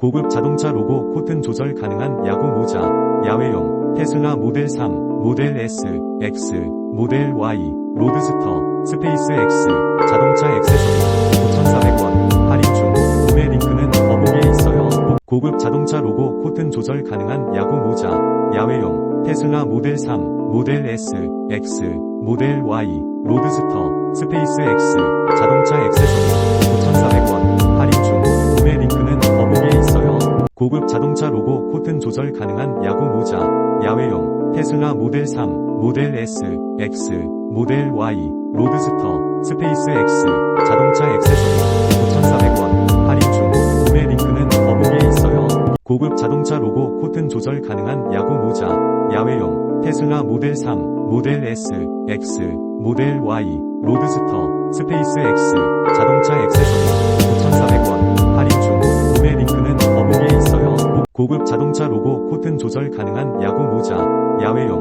고급 자동차 로고 코튼 조절 가능한 야구 모자, 야외용, 테슬라 모델 3, 모델 S, X, 모델 Y, 로드스터, 스페이스 X, 자동차 액세서리, 5,400원, 할인 중, 구매 링크는 더보기에 있어요. 고- 고급 자동차 로고 코튼 조절 가능한 야구 모자, 야외용, 테슬라 모델 3, 모델 S, X, 모델 Y, 로드스터, 스페이스 X, 고급 자동차 로고 코튼 조절 가능한 야구 모자, 야외용, 테슬라 모델 3, 모델 S, X, 모델 Y, 로드스터, 스페이스 X, 자동차 액세서리, 5,400원, 할인 중, 구매 링크는 더보기에 있어요. 고급 자동차 로고 코튼 조절 가능한 야구 모자, 야외용, 테슬라 모델 3, 모델 S, X, 모델 Y, 로드스터, 스페이스 X, 자동차 액세서리, 고급 자동차 로고 코튼 조절 가능한 야구 모자, 야외용,